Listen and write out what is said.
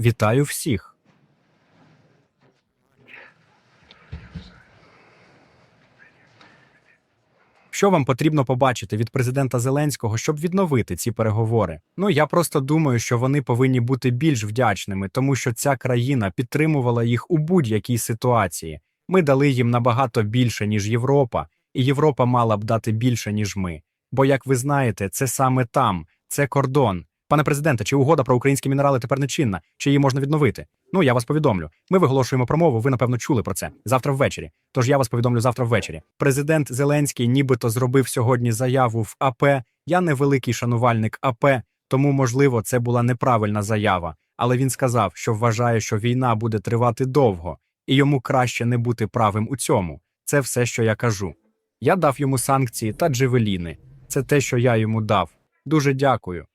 Вітаю всіх. Що вам потрібно побачити від президента Зеленського, щоб відновити ці переговори? Ну я просто думаю, що вони повинні бути більш вдячними, тому що ця країна підтримувала їх у будь-якій ситуації. Ми дали їм набагато більше, ніж Європа, і Європа мала б дати більше, ніж ми. Бо, як ви знаєте, це саме там, це кордон. Пане президенте, чи угода про українські мінерали тепер не чинна? Чи її можна відновити? Ну я вас повідомлю. Ми виголошуємо промову. Ви напевно чули про це завтра ввечері. Тож я вас повідомлю завтра ввечері. Президент Зеленський нібито зробив сьогодні заяву в АП. Я не великий шанувальник АП, тому можливо це була неправильна заява. Але він сказав, що вважає, що війна буде тривати довго, і йому краще не бути правим у цьому. Це все, що я кажу. Я дав йому санкції та джевеліни. Це те, що я йому дав. Дуже дякую.